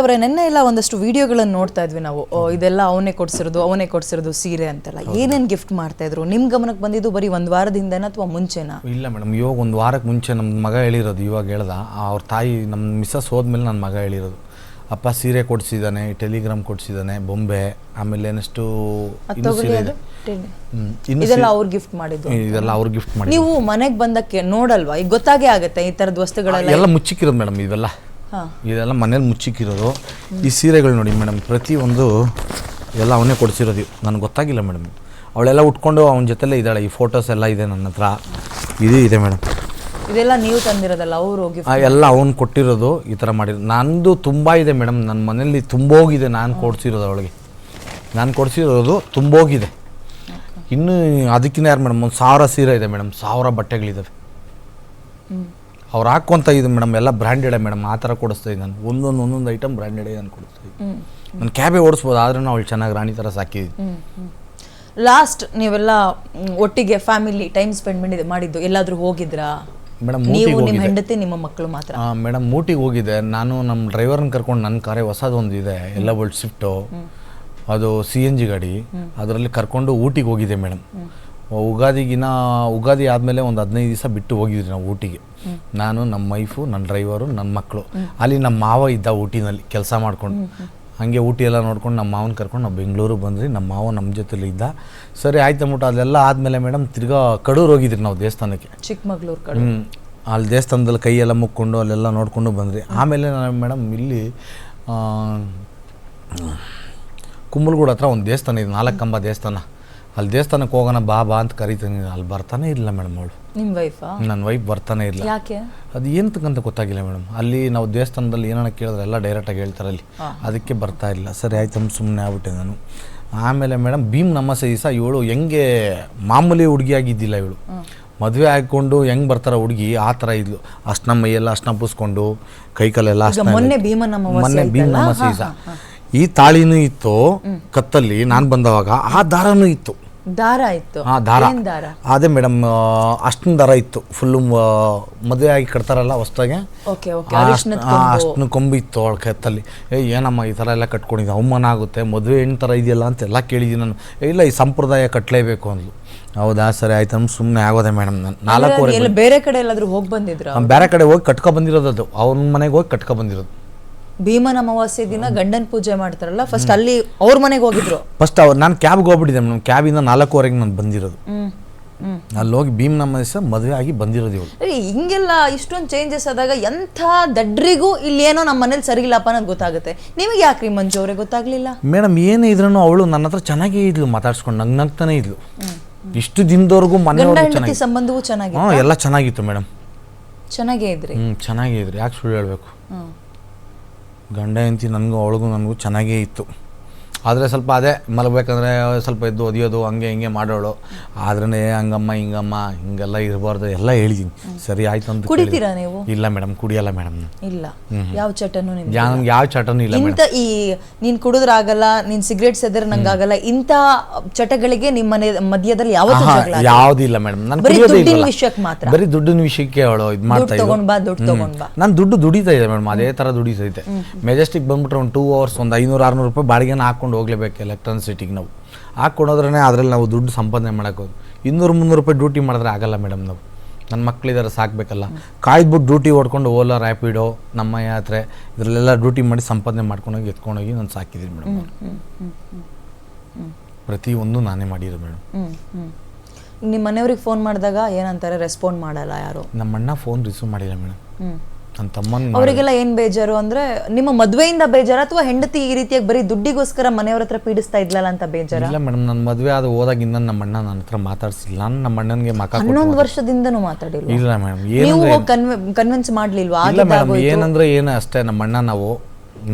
ಅವರೇ ನಿನ್ನೆ ಎಲ್ಲ ಒಂದಷ್ಟು ವಿಡಿಯೋಗಳನ್ನು ನೋಡ್ತಾ ಇದ್ವಿ ನಾವು. ಇದೆಲ್ಲ ಅವನೇ ಕೊಡ್ಸಿರೋದು ಅವನೇ ಕೊಡ್ಸಿರೋದು ಸೀರೆ ಅಂತೆಲ್ಲ. ಏನೇನು ಗಿಫ್ಟ್ ಮಾಡ್ತಾ ಇದ್ರು? ನಿಮ್ ಗಮನಕ್ಕೆ ಬಂದಿದ್ದು ಬರೀ ಒಂದ್ ವಾರದಿಂದನ ಅಥವಾ ಮುಂಚೆನಾ? ಇಲ್ಲ ಮೇಡಮ್ ಇವಾಗ ಒಂದು ವಾರಕ್ಕೆ ಮುಂಚೆ ನಮ್ಮ ಮಗ ಹೇಳಿರೋದು ಇವಾಗ ಹೇಳ್ದ. ಅವ್ರ ತಾಯಿ ನಮ್ಮ ಮಿಸ್ಸಸ್ ಹೋದ್ಮೇಲೆ ನನ್ನ ಮಗ ಹೇಳಿರೋದು. ಅಪ್ಪ ಸೀರೆ ಕೊಡಿಸಿದ್ದಾನೆ ಟೆಲಿಗ್ರಾಮ್ ಕೊಡಿಸಿದ್ದಾನೆ ಬೊಂಬೆ ಆಮೇಲೆ ಏನಷ್ಟು ಇದೆಲ್ಲ ಅವ್ರು ಗಿಫ್ಟ್ ಮಾಡಿದ್ದು ಇದೆಲ್ಲ ಅವ್ರು ಗಿಫ್ಟ್ ಮಾಡಿ ನೀವು ಮನೆಗೆ ಬಂದಕ್ಕೆ ನೋಡಲ್ವಾ? ಈಗ ಗೊತ್ತಾಗೇ ಆಗುತ್ತೆ ಈ ತರದ ವಸ್ತುಗಳೆಲ್ಲ. ಎಲ್ಲ ಮುಚ್ಚಿಕ್ಕಿರೋದು ಮೇಡಮ್ ಇವೆಲ್ಲ. ಇದೆಲ್ಲ ಮನೇಲಿ ಮುಚ್ಚಿಕ್ಕಿರೋದು. ಈ ಸೀರೆಗಳು ನೋಡಿ ಮೇಡಮ್ ಪ್ರತಿಯೊಂದು ಎಲ್ಲ ಅವನೇ ಕೊಡಿಸಿರೋದು. ನನಗೆ ಗೊತ್ತಾಗಿಲ್ಲ ಮೇಡಮ್. ಅವಳೆಲ್ಲ ಉಟ್ಕೊಂಡು ಅವನ ಜೊತೆಲೇ ಇದ್ದಾಳೆ. ಈ ಫೋಟೋಸ್ ಎಲ್ಲ ಇದೆ ನನ್ನ ಹತ್ರ. ಇದು ಇದೆ ಮೇಡಮ್. ಇದೆಲ್ಲ ನೀವು ತಂದಿರೋದಲ್ಲ ಅವರು ಹೋಗಿ ಎಲ್ಲ ಅವ್ನು ಕೊಟ್ಟಿರೋದು ಈ ಥರ ಮಾಡಿರೋದು ನಂದು ತುಂಬ ಇದೆ ಮೇಡಮ್. ನನ್ನ ಮನೇಲಿ ತುಂಬೋಗಿದೆ. ನಾನು ಕೊಡ್ಸಿರೋದು ಅವಳಿಗೆ. ನಾನು ಕೊಡಿಸಿರೋದು ತುಂಬೋಗಿದೆ. ಇನ್ನೂ ಅದಕ್ಕಿಂತ ಯಾರು ಮೇಡಮ್? ಒಂದು ಸಾವಿರ ಸೀರೆ ಇದೆ ಮೇಡಮ್. ಸಾವಿರ ಬಟ್ಟೆಗಳಿದ್ದಾವೆ ಅವ್ರು ಹಾಕ್ಕೊಂತ ಇದು ಮೇಡಮ್ ಎಲ್ಲ ಬ್ರ್ಯಾಂಡೆಡೇ ಮೇಡಮ್ ಆ ಥರ ಕೊಡಿಸ್ತಾ ನಾನು. ಒಂದೊಂದು ಒಂದೊಂದು ಐಟಮ್ ಬ್ರ್ಯಾಂಡೆಡೇ ನಾನು ಕೊಡಿಸ್ತಾ ನಾನು ಕ್ಯಾಬೇ ಓಡಿಸ್ಬೋದು ನಾವು ಅವಳು ಚೆನ್ನಾಗಿ ರಾಣಿ ಥರ ಸಾಕಿದ್ದೆ ಲಾಸ್ಟ್ ನೀವೆಲ್ಲ ಒಟ್ಟಿಗೆ ಫ್ಯಾಮಿಲಿ ಟೈಮ್ ಸ್ಪೆಂಡ್ ಮಾಡಿದ್ದು ಮಾಡಿದ್ದು ಎಲ್ಲಾದರೂ ಹೋಗಿದ್ರಾ? ಮೇಡಮ್ ನೀವು ನಿಮ್ಮ ಹೆಂಡತಿ ನಿಮ್ಮ ಮಕ್ಕಳು ಮಾತ್ರ? ಮೇಡಮ್ ಮೂಟಿಗೆ ಹೋಗಿದೆ ನಾನು ನಮ್ಮ ಡ್ರೈವರ್ನ ಕರ್ಕೊಂಡು ನನ್ನ ಕಾರೇ ಹೊಸದೊಂದು ಇದೆ ಎಲ್ಲ ಬಲ್ಟ್ ಶಿಫ್ಟು ಅದು ಸಿ ಎನ್ ಜಿ ಗಾಡಿ. ಅದರಲ್ಲಿ ಕರ್ಕೊಂಡು ಊಟಿಗೆ ಹೋಗಿದೆ ಮೇಡಮ್. ಉಗಾದಿಗಿನ ಉಗಾದಿ ಆದಮೇಲೆ ಒಂದು ಹದಿನೈದು ದಿವಸ ಬಿಟ್ಟು ಹೋಗಿದ್ವಿ ನಾವು ಊಟಿಗೆ. ನಾನು ನಮ್ಮ ವೈಫು ನನ್ನ ಡ್ರೈವರು ನನ್ನ ಮಕ್ಕಳು ಅಲ್ಲಿ ನಮ್ಮ ಮಾವ ಇದ್ದ ಊಟಿನಲ್ಲಿ ಕೆಲಸ ಮಾಡಿಕೊಂಡು. ಹಾಗೆ ಊಟಿ ಎಲ್ಲ ನೋಡ್ಕೊಂಡು ನಮ್ಮ ಮಾವನ ಕರ್ಕೊಂಡು ನಾವು ಬೆಂಗಳೂರು ಬಂದ್ರಿ ನಮ್ಮ ಮಾವ ನಮ್ಮ ಜೊತೆಲಿ ಇದ್ದ. ಸರಿ ಆಯ್ತು ಅಂದ್ಬಿಟ್ಟು ಅದೆಲ್ಲ ಆದಮೇಲೆ ಮೇಡಮ್ ತಿರ್ಗಾ ಕಡೂರು ಹೋಗಿದ್ರಿ ನಾವು ದೇವಸ್ಥಾನಕ್ಕೆ. ಚಿಕ್ಕಮಗಳೂರು ಹ್ಞೂ. ಅಲ್ಲಿ ದೇವಸ್ಥಾನದಲ್ಲಿ ಕೈಯೆಲ್ಲ ಮುಕ್ಕೊಂಡು ಅಲ್ಲೆಲ್ಲ ನೋಡಿಕೊಂಡು ಬಂದ್ರಿ ಆಮೇಲೆ ನಾನು ಮೇಡಮ್ ಇಲ್ಲಿ ಕುಂಬಲ್ಗೂಡ ಹತ್ರ ಒಂದು ದೇವಸ್ಥಾನ ಇದೆ ನಾಲ್ಕು ಕಂಬ ದೇವಸ್ಥಾನ. ಅಲ್ಲಿ ದೇವಸ್ಥಾನಕ್ಕೆ ಹೋಗೋಣ ಬಾ ಬಾ ಅಂತ ಕರಿತೀನಿ. ಅಲ್ಲಿ ಬರ್ತಾನೆ ಇಲ್ಲ ಮೇಡಮ್ ಅವಳು. ನಿಮ್ಮ ವೈಫ್ ನನ್ನ ವೈಫ್ ಬರ್ತಾನೆ ಇಲ್ಲ. ಯಾಕೆ? ಅದು ಏನಂತಕ್ಕಂತ ಗೊತ್ತಾಗಿಲ್ಲ ಮೇಡಮ್. ಅಲ್ಲಿ ನಾವು ದೇವಸ್ಥಾನದಲ್ಲಿ ಏನಾರ ಕೇಳಿದ್ರೆ ಎಲ್ಲ ಡೈರೆಕ್ಟಾಗಿ ಹೇಳ್ತಾರೆ ಅಲ್ಲಿ. ಅದಕ್ಕೆ ಬರ್ತಾ ಇಲ್ಲ. ಸರಿ ಆಯ್ತು ಸುಮ್ಮನೆ ಆಗ್ಬಿಟ್ಟೆ ನಾನು. ಆಮೇಲೆ ಮೇಡಮ್ ಭೀಮ್ ನಮ್ಮ ದಿವಸ ಇವಳು ಹೆಂಗೆ ಮಾಮೂಲಿ ಹುಡುಗಿಯಾಗಿದ್ದಿಲ್ಲ ಇವಳು. ಮದುವೆ ಹಾಕ್ಕೊಂಡು ಹೆಂಗೆ ಬರ್ತಾರ ಹುಡುಗಿ ಆ ಥರ ಇದ್ಲು. ಅಷ್ಟನ ಮೈಯೆಲ್ಲ ಅಷ್ಟನ ಪೂಸ್ಕೊಂಡು ಕೈಕಾಲೆಲ್ಲ ಅಷ್ಟನ ಮೊನ್ನೆ ಭೀಮ ನಮ್ಮ ನಮಸ್ತೆ ಈ ತಾಳಿನೂ ಇತ್ತು ಕತ್ತಲ್ಲಿ ನಾನು ಬಂದವಾಗ. ಆ ದಾರನೂ ಇತ್ತು. ದಾರ ಇತ್ತು. ಹಾ ದಾರ. ಏನ್ ದಾರ? ಅದೇ ಮೇಡಮ್ ಅಷ್ಟನ್ ದಾರ ಇತ್ತು. ಫುಲ್ಲು ಮದುವೆ ಆಗಿ ಕಟ್ತಾರಲ್ಲ ಹೊಸ್ದಾಗೆ. Okay okay. ಅರಿಶಿನದ ಅಷ್ಟನ್ನು ಕೊಂಬು. ಇತ್ತು ಅವಳ ಕತ್ತಲ್ಲಿ ಏ ಏನಮ್ಮ ಈ ಥರ ಎಲ್ಲ ಕಟ್ಕೊಂಡಿದ್ದೆ? ಅವಮಾನ ಆಗುತ್ತೆ ಮದುವೆ ಹೆಣ್ಣು ಥರ ಇದೆಯಲ್ಲ ಅಂತೆಲ್ಲ ಕೇಳಿದ್ದೀನಿ ನಾನು. ಏ, ಇಲ್ಲ ಈ ಸಂಪ್ರದಾಯ ಕಟ್ಟಲೇಬೇಕು ಅಂದ್ಲು. ಹೌದಾ ಸರಿ ಆಯ್ತು. ನಮ್ಗೆ ಸುಮ್ಮನೆ ಆಗೋದೆ ಮೇಡಮ್ ನಾನು. ನಾಲ್ಕೂವರೆ ಎಲ್ಲ ಬೇರೆ ಕಡೆ ಎಲ್ಲಾದ್ರೂ ಹೋಗಿ ಬಂದಿದ್ರ ಬೇರೆ ಕಡೆ ಹೋಗಿ ಕಟ್ಕೊ ಬಂದಿರೋದು ಅದು. ಅವನ ಮನೆಗೆ ಹೋಗಿ ಕಟ್ಕೊ ಬಂದಿರೋದು. ಭೀಮನ ಅಮಾವಾಸ್ಯ ದಿನ ಗಂಡನ ಪೂಜೆ ಮಾಡ್ತಾರಲ್ಲ ಫಸ್ಟ್ ಅಲ್ಲಿ ಅವ್ರ ಮನೆಗೆ ಹೋಗಿದ್ರು. ಫಸ್ಟ್ ಅವ್ರು ನಾನು ಕ್ಯಾಬ್ಗೆ ಹೋಗ್ಬಿಟ್ಟಿದ್ದೆ ಮೇಡಮ್ ಕ್ಯಾಬಿಂದ ನಾಲ್ಕೂವರೆಗೆ ನಾನು ಬಂದಿರೋದು. ಅಲ್ಲಿ ಹೋಗಿ ಭೀಮ್ ನಮ್ಮ ದಿವಸ ಮದುವೆ ಆಗಿ ಬಂದಿರೋದು ಇವಳು. ಹಿಂಗೆಲ್ಲ ಇಷ್ಟೊಂದು ಚೇಂಜಸ್ ಆದಾಗ ಎಂಥ ದಡ್ರಿಗೂ ಇಲ್ಲಿ ಏನೋ ನಮ್ಮ ಮನೇಲಿ ಸರಿಗಿಲ್ಲಪ್ಪ ಅನ್ನೋದು ಗೊತ್ತಾಗುತ್ತೆ. ನಿಮಗೆ ಯಾಕ್ರಿ ಮಂಜು ಅವ್ರಿಗೆ ಗೊತ್ತಾಗ್ಲಿಲ್ಲ? ಮೇಡಮ್ ಏನೇ ಇದ್ರೂ ಅವಳು ನನ್ನ ಹತ್ರ ಚೆನ್ನಾಗೇ ಇದ್ಲು ಮಾತಾಡ್ಸ್ಕೊಂಡು ನಂಗೆ ನಗ್ತಾನೆ ಇದ್ಲು. ಇಷ್ಟು ದಿನದವರೆಗೂ ಮನೆ ಸಂಬಂಧವೂ ಚೆನ್ನಾಗಿ ಹಾಂ ಎಲ್ಲ ಚೆನ್ನಾಗಿತ್ತು ಮೇಡಮ್. ಚೆನ್ನಾಗೇ ಇದ್ರಿ. ಹ್ಞೂ ಚೆನ್ನಾಗೇ ಇದ್ರಿ. ಯಾಕೆ ಸುಳ್ಳು ಹೇಳಬೇಕು? ಗಂಡ ಹೆಂಡತಿ ನನಗೂ ಅವಳಿಗೂ ನನಗೂ ಚೆನ್ನಾಗೇ ಇತ್ತು. ಆದರೆ ಸ್ವಲ್ಪ ಅದೇ ಮಲಗಬೇಕಂದ್ರೆ ಸ್ವಲ್ಪ ಇದ್ದು ಒದಿಯೋದು ಹಂಗೆ ಹಿಂಗೆ ಮಾಡೋಳು. ಆದ್ರೆ ಹಂಗಮ್ಮ ಹಿಂಗಮ್ಮ ಹಿಂಗೆಲ್ಲ ಇರಬಾರ್ದು ಎಲ್ಲ ಹೇಳಿದ್ದೀನಿ ಸರಿ ಆಯ್ತು ಅಂತ ಕುಡಿತೀರಾ ನೀವು? ಇಲ್ಲ ಮೇಡಮ್ ಕುಡಿಯಲ್ಲ ಮೇಡಮ್ ಇಲ್ಲ. ಯಾವ ಚಟನು ನಿಮ್ಗೆ ಯಾವ ಚಟನೂ ಇಲ್ಲ ಇಂಥ ಈ ನೀನ್ ಕುಡಿದ್ರಾಗಲ್ಲ ನೀನ್ ಸಿಗರೇಟ್ ಸೆದ್ರೆ ನಂಗಾಗಲ್ಲ ಇಂಥ ಚಟಗಳಿಗೆ ನಿಮ್ಮ ಮನೆ ಮಧ್ಯದಲ್ಲಿ ಯಾವತ್ತೂ ಯಾವುದಿಲ್ಲ ಮೇಡಮ್ ನಾನು ಬರೀ ದುಡ್ಡಿನ ವಿಷಯಕ್ಕೆ ಮಾತ್ರ. ಬರೀ ದುಡ್ಡಿನ ವಿಷಯಕ್ಕೆ ಅವಳು ಇದು ಮಾಡ್ತಾ ತಗೊಂಡ್ ಬಾ ದುಡ್ಡು ತಗೊಂಡ್ ಬಾ. ನಾನು ದುಡ್ಡು ದುಡಿತಾ ಇದೆ ಮೇಡಮ್ ಅದೇ ಥರ ದುಡಿತೈತೆ ಮೆಜೆಸ್ಟಿಕ್ ಬಂದ್ಬಿಟ್ರೆ ಒಂದು ಟೂ ಅವರ್ಸ್ ಒಂದು ಐನೂರು ಆರ್ನೂರು ರೂಪಾಯಿ ಬಾಡಿಗೆನ ಹಾಕೊಂಡು ಹೋಗ್ಲೇಬೇಕು ಎಲೆಕ್ಟ್ರಾನ್ಸಿಟಿಗೆ ನಾವು. ಹಾಕ್ಕೊಂಡೋದ್ರೆ ಅದರಲ್ಲಿ ನಾವು ದುಡ್ಡು ಸಂಪಾದನೆ ಮಾಡೋಕ್ಕೋದು ಇನ್ನೂರು ಮುನ್ನೂರು ರೂಪಾಯಿ ಡ್ಯೂಟಿ ಮಾಡಿದ್ರೆ ಆಗಲ್ಲ ಮೇಡಮ್ ನಾವು. ನನ್ನ ಮಕ್ಕಳಿದಾರೆ ಸಾಕಬೇಕಲ್ಲ. ಕಾಯ್ದುಬಿಟ್ಟು ಡ್ಯೂಟಿ ಓಡ್ಕೊಂಡು ಓಲಾ ರ್ಯಾಪಿಡೋ ನಮ್ಮ ಯಾತ್ರೆ ಇದರಲ್ಲೆಲ್ಲ ಡ್ಯೂಟಿ ಮಾಡಿ ಸಂಪಾದನೆ ಮಾಡ್ಕೊಂಡೋಗಿ ಎತ್ಕೊಂಡೋಗಿ ನಾನು ಸಾಕಿದ್ದೀನಿ ಮೇಡಮ್ ಪ್ರತಿಯೊಂದು ನಾನೇ ಮಾಡಿರೋ ಮೇಡಮ್ ನಿಮ್ಮ ಮನೆಯವ್ರಿಗೆ ಫೋನ್ ಮಾಡಿದಾಗ ಏನಂತಾರೆ? ರೆಸ್ಪಾಂಡ್ ಮಾಡಲ್ಲ ಯಾರು? ನಮ್ಮ ಅಣ್ಣ ಫೋನ್ ರಿಸೀವ್ ಮಾಡಿಲ್ಲ ಮೇಡಮ್ ನನ್ನ ತಮ್ಮನ ಅವರಿಗೆಲ್ಲ ಏನ್ ಬೇಜಾರು ಅಂದ್ರೆ ನಿಮ್ಮ ಮದುವೆಯಿಂದ ಬೇಜಾರು ಅಥವಾ ಹೆಂಡತಿ ಈ ರೀತಿಯಾಗಿ ಬರೀ ದುಡ್ಡಿಗೋಸ್ಕರ ಮನೆಯವ್ರ ಹತ್ರ ಪೀಡಿಸ್ತಾ ಇದ್ಲಲ್ಲ ಅಂತ ಬೇಜಾರು? ಇಲ್ಲ ಮೇಡಮ್ ನನ್ನ ಮದುವೆ ಅದು ಹೋದಾಗಿಂದ ನಮ್ಮ ಅಣ್ಣ ನನ್ನ ಹತ್ರ ಮಾತಾಡಿಸಿಲ್ಲ. ನಾನು ನಮ್ಮ ಅಣ್ಣನಿಗೆ ಮಕ ಕೊಟ್ಟು ಹನ್ನೊಂದು ವರ್ಷದಿಂದನೂ ಮಾತಾಡಿಲ್ಲ ಇಲ್ಲ ಮೇಡಮ್ ನೀವು ಏನಂದ್ರೆ ಹೋಗಿ ಕನ್ವಿನ್ಸ್ ಮಾಡ್ಲಿಲ್ವಾ? ಇಲ್ಲ ಮೇಡಮ್ ಏನಂದ್ರೆ ಏನು ಅಷ್ಟೇ ನಮ್ಮ ಅಣ್ಣ ನಾವು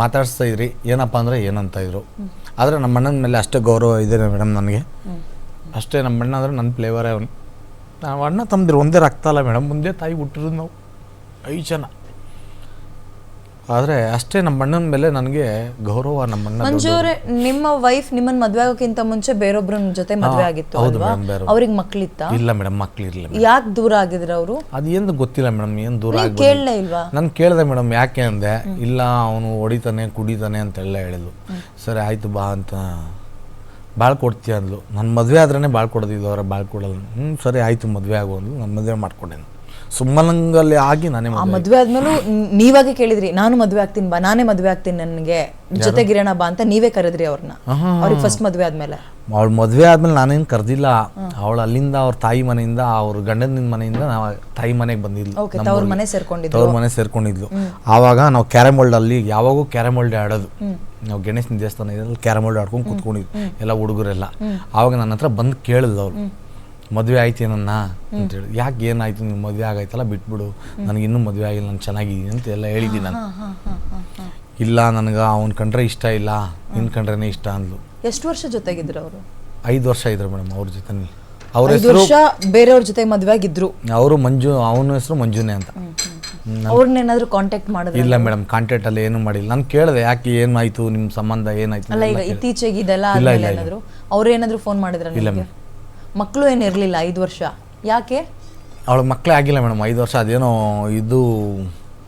ಮಾತಾಡಿಸ್ತಾ ಇದ್ರಿ. ಏನಪ್ಪ ಅಂದ್ರೆ ಏನಂತ ಇದ್ರು. ಆದ್ರೆ ನಮ್ಮ ಅಣ್ಣನ ಮೇಲೆ ಅಷ್ಟೇ ಗೌರವ ಇದೆ ಮೇಡಮ್ ನನಗೆ. ಅಷ್ಟೇ ನಮ್ಮ ಅಣ್ಣ ಅಂದ್ರೆ ನನ್ನ ಫ್ಲೇವರೇ ಅವನು. ನಾವು ಅಣ್ಣ ತಮ್ಮದಿರು ಒಂದೇ ರಕ್ತ ಅಲ್ಲ ಮೇಡಮ್ ಮುಂದೆ ತಾಯಿ ಹುಟ್ಟಿರೋದು ನಾವು ಐದು ಜನ. ಆದರೆ ಅಷ್ಟೇ ನಮ್ಮ ಅಣ್ಣನ ಮೇಲೆ ನನಗೆ ಗೌರವ ನಮ್ಮ ಅಣ್ಣ ಮಂಜು ಅವರೇ ನಿಮ್ಮ ವೈಫ್ ನಿಮ್ಮನ್ನ ಮದುವೆ ಆಗೋಕ್ಕಿಂತ ಮುಂಚೆ ಬೇರೊಬ್ಬರ ಜೊತೆ ಮದುವೆ ಆಗಿತ್ತು ಹೌದು ಅಲ್ವಾ? madam, ಬೇರೆ- ಅವ್ರಿಗೆ ಮಕ್ಳಿತ್ತ? ಇಲ್ಲ ಮೇಡಮ್ ಮಕ್ಳಿರಲಿಲ್ಲ ಯಾಕೆ ದೂರ ಆಗಿದ್ರ ಅವರು? ಅದು ಏನು ಗೊತ್ತಿಲ್ಲ ಮೇಡಮ್ ಏನು ದೂರ ನೀವು ಆಗ್ಬೋದು? ಕೇಳಲೇ ಇಲ್ವಾ? ನಾನು ಕೇಳಿದೆ ಮೇಡಮ್ ಯಾಕೆ ಅಂದೆ? ಇಲ್ಲ ಅವನು ಹೊಡಿತಾನೆ ಕುಡಿತಾನೆ ಅಂತೆಲ್ಲ ಹೇಳಿದ್ಲು. ಸರಿ ಆಯಿತು ಬಾ ಅಂತ ಭಾಳ ಕೊಡ್ತೀಯ ಅಂದ್ಲು. ನನ್ನ ಮದುವೆ ಆದ್ರೇ ಭಾಳ ಇದು ಅವರ ಭಾಳ ಕೊಡಲ್ಲ. ಹ್ಞೂ ಸರಿ ಆಯಿತು ಮದುವೆ ಆಗು ಅಂದ್ಲು. ನಾನು ಮದುವೆ ಮಾಡ್ಕೊಂಡೆ ಸುಮ್ಮನಂಗಲ್ಲಿ ಆಗಿ ನಾನೇ ಆ ಮದುವೆ ಆದ್ಮೇಲೂ ನೀವಾಗೆ ಕೇಳಿದ್ರಿ ನಾನು ಮದುವೆ ಆಗ್ತೀನಿ ಬಾ ನಾನೇ ಮದುವೆ ಆಗ್ತೀನಿ ನನಗೆ. ಜೊತೆಗಿರೋಣ ಬಾ ಅಂತ ನೀವೇ ಕರೆದ್ರಿ ಅವ್ರನ್ನ ಅವ್ರಿಗೆ ಫಸ್ಟ್ ಮದುವೆ ಆದ್ಮೇಲೆ. ಅವಳು ಮದುವೆ ಆದ್ಮೇಲೆ ನಾನೇನು ಕರೆದಿಲ್ಲ. ಅವಳು ಅಲ್ಲಿಂದ ಅವ್ರ ತಾಯಿ ಮನೆಯಿಂದ ಅವ್ರ ಗಂಡನ ಮನೆಯಿಂದ ನಾವು ತಾಯಿ ಮನೆಗೆ ಬಂದಿದ್ಲು ಅವ್ರ ಮನೆ ಸೇರ್ಕೊಂಡಿದ್ದು ಅವ್ರ ಮನೆ ಸೇರ್ಕೊಂಡಿದ್ಲು. ಆವಾಗ ನಾವು ಕ್ಯಾರಮೋಲ್ಡ್ ಅಲ್ಲಿ ಯಾವಾಗೂ ಕ್ಯಾರಮೋಲ್ಡ್ ಆಡೋದು. ನಾವು ಗಣೇಶನ ದೇವಸ್ಥಾನ ಇದ್ರಲ್ಲಿ ಕ್ಯಾರಮ್ ವರ್ಲ್ಡ್ ಆಡ್ಕೊಂಡು ಕುತ್ಕೊಂಡಿದ್ವಿ. ಎಲ್ಲ ಹುಡುಗರೆಲ್ಲ. ಆವಾಗ ನನ್ನ ಹತ್ರ ಬಂದು ಕೇಳಿದ್ಲು ಅವ್ರು. ಮದುವೆ ಆಯ್ತೇನನ್ನ ಅಂತೇಳಿ ಯಾಕೆ ಏನಾಯ್ತು? ನಿಮ್ಮ ಮದುವೆ ಆಗೈತಲ್ಲ ಬಿಟ್ಬಿಡು. ನನಗೆ ಇನ್ನೂ ಮದುವೆ ಆಗಿಲ್ಲ ನಾನು ಚೆನ್ನಾಗಿದ್ದೀನಿ ಅಂತ ಎಲ್ಲ ಹೇಳಿದ್ದೀನಿ ನಾನು. ಇಲ್ಲ ನನಗೆ ಅವ್ನ ಕಂಡ್ರೆ ಇಷ್ಟ ಇಲ್ಲ ನಿನ್ನ ಕಂಡ್ರೆ ಇಷ್ಟ ಅಂದ್ಲು. ಎಷ್ಟು ವರ್ಷ ಜೊತೆಗಿದ್ರು ಅವರು? ಐದು ವರ್ಷ ಇದ್ರು ಮೇಡಮ್ ಅವ್ರ ಜೊತೆ ಅವ್ರ ಹೆಸರು ವರ್ಷ ಬೇರೆಯವ್ರ ಜೊತೆ ಮದುವೆ ಆಗಿದ್ರು. ಅವರು ಮಂಜು ಅವನ ಹೆಸರು ಮಂಜುನೇ ಅಂತ. ಅವ್ರನ್ನೇನಾದ್ರೂ ಕಾಂಟ್ಯಾಕ್ಟ್ ಮಾಡಿದ್ರೆ ಇಲ್ಲ ಮೇಡಮ್ ಕಾಂಟ್ಯಾಕ್ಟ್ ಅಲ್ಲಿ ಏನು ಮಾಡಿಲ್ಲ. ನಾನು ಕೇಳಿದೆ ಯಾಕೆ ಏನಾಯ್ತು ನಿಮ್ಮ ಸಂಬಂಧ ಏನಾಯ್ತು ಅಲ್ಲ ಈಗ ಇತ್ತೀಚೆಗೆ ಇದೆಲ್ಲ ಆದ್ಮೇಲೆ ಏನಾದ್ರು? ಅವ್ರು ಏನಾದ್ರು ಫೋನ್ ಮಾಡಿದ್ರ ನಿಮಗೆ? ಮಕ್ಕಳು ಏನ್ ಇರಲಿಲ್ಲ ಐದು ವರ್ಷ. ಯಾಕೆ? ಅವಳು ಮಕ್ಕಳೇ ಆಗಿಲ್ಲ ಮೇಡಮ್ ಐದು ವರ್ಷ. ಅದೇನೋ ಇದು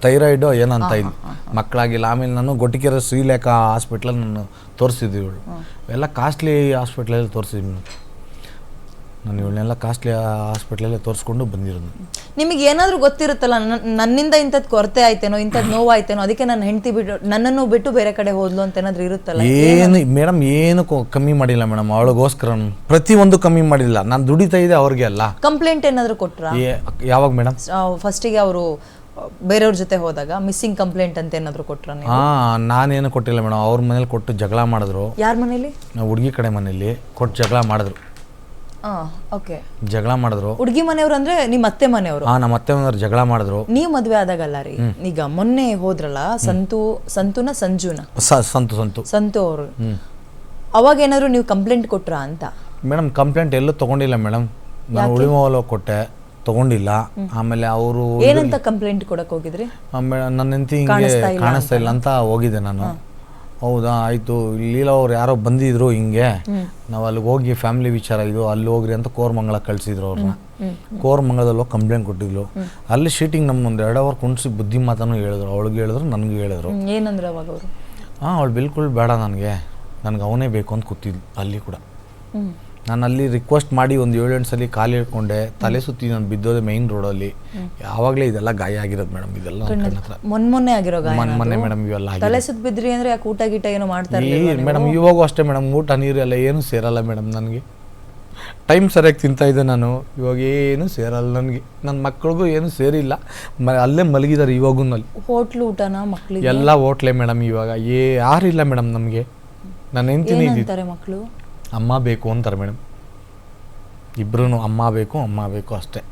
ಥೈರಾಯ್ಡು ಏನಂತ ಇದು. ಮಕ್ಕಳಾಗಿಲ್ಲ. ಆಮೇಲೆ ನಾನು ಗೊಟ್ಟಿಕೆರೆ ಶ್ರೀಲೇಖ ಹಾಸ್ಪಿಟ್ಲಲ್ಲಿ ನಾನು ತೋರಿಸಿದ್ವಿ ಇವಳು. ಎಲ್ಲ ಕಾಸ್ಟ್ಲಿ ಹಾಸ್ಪಿಟ್ಲಲ್ಲಿ ತೋರಿಸಿದ್ವಿ ಮೇಡಮ್. ನಾನು ಇವಳನ್ನೆಲ್ಲ ಕಾಸ್ಟ್ಲಿ ಹಾಸ್ಪಿಟ್ಲಲ್ಲೇ ತೋರಿಸ್ಕೊಂಡು ಬಂದಿರೋದು. ನಿಮಗೆ ಏನಾದ್ರೂ ಗೊತ್ತಿರುತ್ತಲ್ಲ ನನ್- ನನ್ನಿಂದ ಇಂಥದ್ದು ಕೊರತೆ ಆಯ್ತೇನೋ ಇಂಥದ್ದು ನೋವಾಯ್ತೇನೋ ಅದಕ್ಕೆ ನನ್ನ ಹೆಂಡತಿ ಬಿಟ್ಟು ನನ್ನನ್ನು ಬಿಟ್ಟು ಬೇರೆ ಕಡೆ ಹೋದ್ಲು ಅಂತ ಏನಾದರೂ ಇರುತ್ತಲ್ಲ? ಏನು ಮೇಡಮ್ ಏನು ಕೊ- ಕಮ್ಮಿ ಮಾಡಿಲ್ಲ ಮೇಡಮ್ ಅವಳಿಗೋಸ್ಕರ ಪ್ರತಿಯೊಂದು ಕಮ್ಮಿ ಮಾಡಿಲ್ಲ. ನಾನು ದುಡಿತಾ ಇದೆ ಅವ್ರಿಗೆ ಅಲ್ಲ. ಕಂಪ್ಲೇಂಟ್ ಏನಾದರೂ ಕೊಟ್ರ? ಏ ಯಾವಾಗ ಮೇಡಮ್ ಫಸ್ಟಿಗೆ ಅವರು ಬೇರೆಯವ್ರ ಜೊತೆ ಹೋದಾಗ ಮಿಸ್ಸಿಂಗ್ ಕಂಪ್ಲೇಂಟ್ ಅಂತ ಏನಾದರೂ ಕೊಟ್ರ ನೀವು? ಹಾಂ ನಾನೇನು ಕೊಟ್ಟಿಲ್ಲ ಮೇಡಮ್ ಅವ್ರ ಮನೇಲಿ ಕೊಟ್ಟು ಜಗಳ ಮಾಡಿದ್ರು. ಯಾರ ಮನೇಲಿ? ಹುಡುಗಿ ಕಡೆ ಮನೇಲಿ ಕೊಟ್ಟು ಜಗಳ ಮಾಡಿದ್ರು. ಹಾ ಓಕೆ ಜಗಳ ಮಾಡಿದ್ರು. ಹುಡುಗಿ ಮನೆಯವ್ರು ಅಂದ್ರೆ ನಿಮ್ಮ ಅತ್ತೆ ಮನೆಯವರು? ಹಾ ನಮ್ಮ ಅತ್ತೆ ಮನೆಯವ್ರು ಜಗಳ ಮಾಡಿದ್ರು. ನೀವ್ ಮದ್ವೆ ಆದಾಗಲ್ಲ ರೀ. ಈಗ ಮೊನ್ನೆ ಹೋದ್ರಲ್ಲ ಸಂತು ಸಂತುನ ಸಂಜುನ? ಸ ಸಂತು ಸಂತು. ಸಂತು ಅವರು. ಅವಾಗ ಏನಾದ್ರು ನೀವು ಕಂಪ್ಲೇಂಟ್ ಕೊಟ್ರ ಅಂತ? ಮೇಡಮ್ ಕಂಪ್ಲೇಂಟ್ ಎಲ್ಲೂ ತಗೊಂಡಿಲ್ಲ ಮೇಡಮ್. ನಾನು ಉಳಿಮೋಲ ಕೊಟ್ಟೆ ತೊಗೊಂಡಿಲ್ಲ. ಆಮೇಲೆ ಅವರು ಏನಂತ ಕಂಪ್ಲೇಂಟ್ ಕೊಡಕ್ ಹೋಗಿದ್ರಿ? ನನ್ನ ಹೆಂಡತಿ ಹಿಂಗೆ ಕಾಣಿಸ್ತಾ ಇಲ್ಲ ಅಂತ. ಹೋಗಿದ್ದೆ ನಾನು. ಹೌದಾ ಆಯಿತು. ಲೀಲಾ ಅವ್ರು ಯಾರೋ ಬಂದಿದ್ರು ಹಿಂಗೆ. ನಾವು ಅಲ್ಲಿಗೆ ಹೋಗಿ ಫ್ಯಾಮಿಲಿ ವಿಚಾರ ಇದು ಅಲ್ಲಿ ಹೋಗ್ರಿ ಅಂತ ಕೋರ್ಮಂಗಲ ಕಳಿಸಿದ್ರು ಅವ್ರನ್ನ ಕೋರ್ಮಂಗಲದಲ್ಲಿ ಕಂಪ್ಲೇಂಟ್ ಕೊಟ್ಟಿದ್ಲು. ಅಲ್ಲಿ ಶೀಟಿಂಗ್ ನಮ್ಮ ಒಂದು ಎರಡು ಅವರ್ ಕುಣಿಸಿ ಬುದ್ಧಿ ಮಾತನ್ನು ಹೇಳಿದ್ರು. ಅವಳಿಗೆ ಹೇಳಿದ್ರು ನನಗೂ ಹೇಳಿದ್ರು. ಏನಂದ್ರೆ ಅವಾಗ ಅವರು? ಹಾಂ ಅವಳು ಬಿಲ್ಕುಲ್ ಬೇಡ ನನಗೆ. ನನಗೆ ಅವನೇ ಬೇಕು ಅಂತ ಕೂತಿದ್ಲು ಅಲ್ಲಿ ಕೂಡ. ನಾನು ಅಲ್ಲಿ ರಿಕ್ವೆಸ್ಟ್ ಮಾಡಿ ಒಂದು ಏಳೆಂಟು ಸಲ ಕಾಲು ಹಿಡ್ಕೊಂಡೆ ತಲೆ ಸುತ್ತಿ ನಾನು ಬಿದ್ದೋದೆ ಮೈನ್ ರೋಡಲ್ಲಿ ಯಾವಾಗಲೇ ಇದೆಲ್ಲ ಗಾಯ ಆಗಿರೋದು ಮೇಡಮ್ ಇದೆಲ್ಲ ಮೊನ್ ಮೊನ್ನೆ ಆಗಿರೋ ಗಾಯ ಮೊನ್ನೆ ಮೇಡಮ್ ಇವೆಲ್ಲ ತಲೆ ಸುತ್ತ ಬಿದ್ರಿ ಅಂದ್ರೆ ಯಾಕೆ ಊಟ ಗೀಟ ಏನೋ ಮಾಡ್ತಾರೆ ಮೇಡಮ್ ಇವಾಗೂ ಅಷ್ಟೇ ಮೇಡಮ್ ಊಟ ನೀರು ಎಲ್ಲ ಏನು ಸೇರಲ್ಲ ಮೇಡಮ್ ನನಗೆ. ಟೈಮ್ ಸರಿಯಾಗಿ ತಿಂತಾ ಇದ್ದೆ ನಾನು ಇವಾಗ ಏನು ಸೇರಲ್ಲ ನನಗೆ. ನನ್ನ ಮಕ್ಳಿಗೂ ಏನು ಸೇರಿಲ್ಲ. ಮ ಅಲ್ಲೇ ಮಲಗಿದ್ದಾರೆ ಇವಾಗೂ ಅಲ್ಲಿ ಹೋಟ್ಲು ಊಟನ ಮಕ್ಳಿಗೆ? ಎಲ್ಲ ಹೋಟ್ಲೆ ಮೇಡಮ್ ಇವಾಗ. ಏ ಯಾರಿಲ್ಲ ಮೇಡಮ್ ನಮಗೆ. ನಾನು ಹೆಂಡ್ತೀನಿ ಮಕ್ಕಳು ಅಮ್ಮ ಬೇಕು ಅಂತಾರೆ ಮೇಡಮ್. ಇಬ್ಬರೂ ಅಮ್ಮ ಬೇಕು ಅಮ್ಮ ಬೇಕು ಅಷ್ಟೇ.